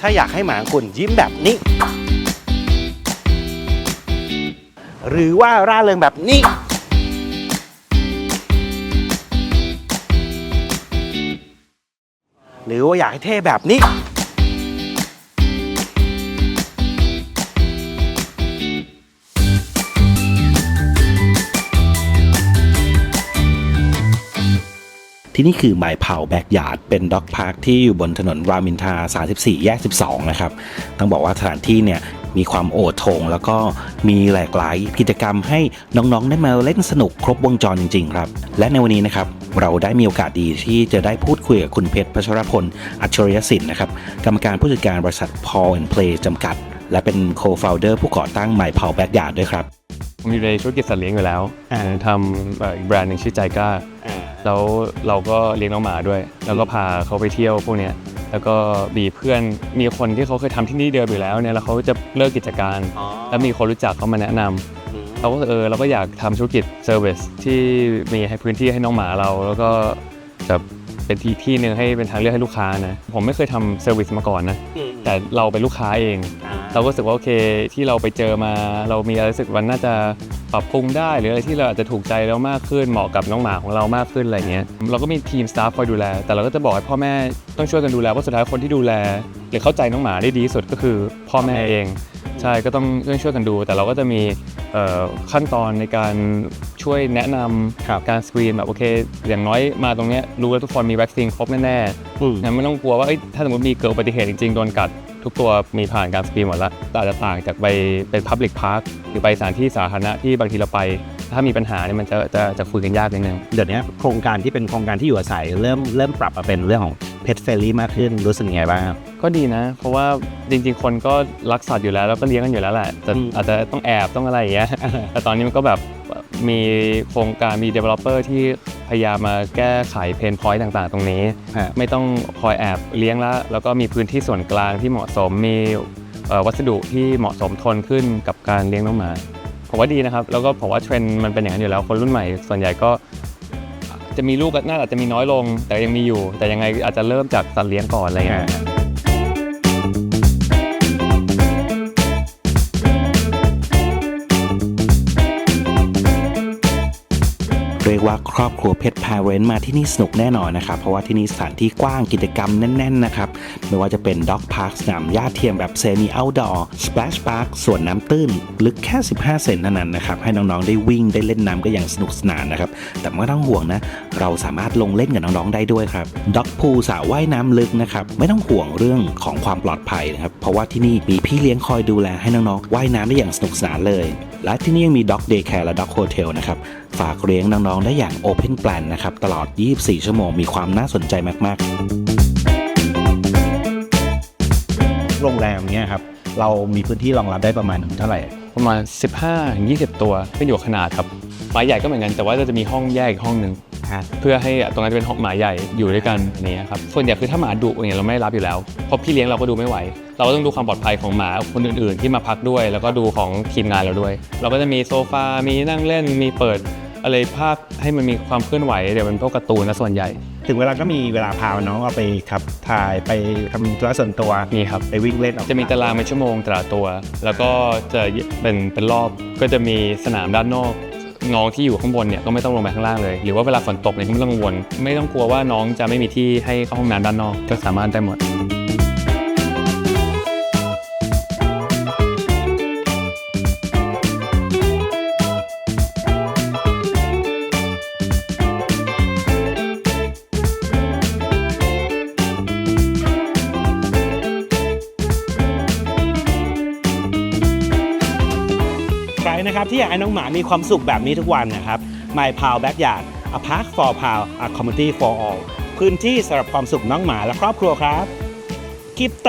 ถ้าอยากให้หมางคุณยิ้มแบบนี้ หรือว่าร่าเริงแบบนี้ หรือว่าอยากให้เท่แบบนี้ ที่นี่คือหมายเผาแบ็กยาร์ดเป็นด็อกพาร์คที่อยู่บนถนนรามอินทรา34 แยก 12 นะครับ ต้องบอกว่าสถานที่เนี่ยมีความโอโถงแล้วก็มีหลากหลายกิจกรรมให้น้องๆ ได้มาเล่นสนุกครบวงจรจริงๆ ครับ และในวันนี้นะครับ เราได้มีโอกาสดีที่จะได้พูดคุยกับคุณเพชรพัชรพล อัจฉริยสินนะครับ กรรมการผู้จัดการบริษัท Paul and Play จำกัด และเป็น co-founder ผู้ก่อตั้งหมายเผาแบ็กยาร์ดด้วยครับผมอยู่ในธุรกิจสัตว์เลี้ยงอยู่แล้วอ่าทำเอ่ออีกแบรนด์หนึ่งชื่อใจกล้า แล้วเราก็เลี้ยงน้องหมาด้วย แล้วก็พาเขาไปเที่ยวพวกเนี้ยแล้วก็มีเพื่อนมีคนที่เขาเคยทำที่นี่เดิมอยู่แล้วเนี่ยแล้วเขาจะเลิกกิจการแล้วมีคนรู้จักเขามาแนะนำเราก็เออเราก็อยากทำธุรกิจเซอร์วิสที่มีให้พื้นที่ให้น้องหมาเรา แล้วก็จะเป็นที่ที่หนึ่งให้เป็นทางเลือกให้ลูกค้านะผมไม่เคยทำเซอร์วิสมาก่อนนะแต่เราเป็นลูกค้าเอง เราก็รู้สึกว่าโอเคที่เราไปเจอมา เรามีอะไรรู้สึกว่าน่าจะปรับปรุงได้ หรืออะไรที่เราอาจจะถูกใจเรามากขึ้นเหมาะกับน้องหมาของเรามากขึ้นอะไรเงี้ยเราก็มีทีมสตาฟคอยดูแล แต่เราก็จะบอกให้พ่อแม่ต้องช่วยกันดูแลเพราะสุดท้ายคนที่ดูแล หรือเข้าใจน้องหมาได้ดีที่สุดก็คือพ่อแม่เองใช่ก็ต้องช่วยกันดู แต่เราก็จะมีเอ่อขั้นตอนในการช่วยแนะนำการสกรีนแบบโอเค อย่างน้อยมาตรงเนี้ยรู้แล้วทุกคนมีวัคซีนครบแน่ๆอืมงั้นไม่ต้องกลัวว่าเอ้ยถ้าสมมติมีเกิดอุบัติเหตุจริงๆโดนกัด ทุกตัวมีผ่านการสกรีนหมดแล้วแต่อาจจะต่างจากไปเป็น Public Park หรือไปสถานที่สาธารณะที่บางทีเราไป ถ้ามีปัญหาเนี่ยมันจะจะจะคุยกันยากนิดนึง เดี๋ยวนี้โครงการที่เป็นโครงการที่อยู่อาศัยเริ่มเริ่มปรับมาเป็นเรื่องของเพ t เฟ r รี่มากขึ้นรู้สึกยังไงบ้างครับก็ดีนะ เพราะว่าจริงๆ คนก็รักสัตว์อยู่แล้วแล้วก็เลี้ยงกันอยู่แล้วแหละแต่อืมอาจจะต้องแอบต้องอะไรอย่างเงี้ยแต่ตอนนี้มันก็แบบ มีโครงการมี developer ที่พยายามมาแก้ไขเพนพอยต์ต่างๆ ตรงนี้ ฮะ ไม่ต้องคอยแอบเลี้ยงแล้วแล้วก็มีพื้นที่ส่วนกลางที่เหมาะสมมีเอ่อวัสดุที่เหมาะสมทนขึ้นกับการเลี้ยงน้องหมาผมว่าดีนะครับ แล้วก็ผมว่าเทรนด์มันเป็นอย่างนั้นอยู่แล้วคนรุ่นใหม่ ส่วนใหญ่ก็จะมีลูกก็น่าจะมีน้อยลง แต่ยังมีอยู่ แต่ยังไงอาจจะเริ่มจากสัตว์เลี้ยงก่อนอะไรอย่างเงี้ย ว่าครอบครัวเพชรพาเรนมาที่นี่สนุกแน่นอนนะครับเพราะว่าที่นี่สถานที่กว้างกิจกรรมแน่นๆนะครับไม่ว่าจะเป็นด็อกพาร์คสนามหญ้าเทียมแบบเซมิเอาดอร์สเปลชพาร์คสวนน้ำตื้น ลึกแค่ 15 เซนเท่านั้นนะครับให้น้องๆได้วิ่งได้เล่นน้ำก็อย่างสนุกสนานนะครับแต่ไม่ต้องห่วงนะเราสามารถลงเล่นกับน้องๆได้ด้วยครับด็อกพูลสระว่ายน้ำลึกนะครับไม่ต้องห่วงเรื่องของความปลอดภัยนะครับเพราะว่าที่นี่มีพี่เลี้ยงคอยดูแลให้น้องๆว่ายน้ำได้อย่างสนุกสนานเลย และที่นี่ยังมีด็อกเดย์แคร์และด็อกโฮเทลนะครับ ฝากเลี้ยงน้องๆได้อย่าง Open Plan นะครับตลอด 24 ชั่วโมงมีความน่าสนใจมากๆ โรงแรมเนี้ยครับเรามีพื้นที่รองรับได้ประมาณเท่าไหร่ ประมาณ 15-20 ตัวขึ้นอยู่กับขนาดครับหมาใหญ่ก็เหมือนกันแต่ว่าจะมีห้องแยกอีกห้องหนึ่งเพื่อให้ตรงนั้นจะเป็นห้องหมาใหญ่อยู่ด้วยกันอันนี้ครับส่วนใหญ่คือถ้าหมาดุอย่างเงี้ยเราไม่รับอยู่แล้วเพราะพี่เลี้ยงเราก็ดูไม่ไหว เราก็ต้องดูความปลอดภัยของหมาคนอื่น ๆ ที่มาพักด้วย แล้วก็ดูของทีมงานเราด้วย เราก็จะมีโซฟา มีนั่งเล่นมีเปิด อะไรภาพให้มันมีความเคลื่อนไหวเดี๋ยวมันพวกการ์ตูนนะส่วนใหญ่ ถึงเวลาก็มีเวลาพาน้องเอาไปขับถ่ายไปทำธุระส่วนตัวมีครับ ไปวิ่งเล่นออกจะมีตารางเป็นชั่วโมงแต่ละตัว แล้วก็จะเป็นเป็นรอบก็จะมีสนามด้านนอกน้องที่อยู่ข้างบนเนี่ยก็ไม่ต้องลงไปข้างล่างเลย หรือว่าเวลาฝนตกเนี่ยก็ไม่ต้องกังวล ไม่ต้องกลัวว่าน้องจะไม่มีที่ให้เข้าห้องน้ำด้านนอกก็สามารถได้หมด ใครนะครับที่อยากให้น้องหมามีความสุขแบบนี้ทุกวันนะครับ My Paw Backyard a park for Paw a community for all พื้นที่สำหรับความสุขน้องหมาและครอบครัวครับกิปโต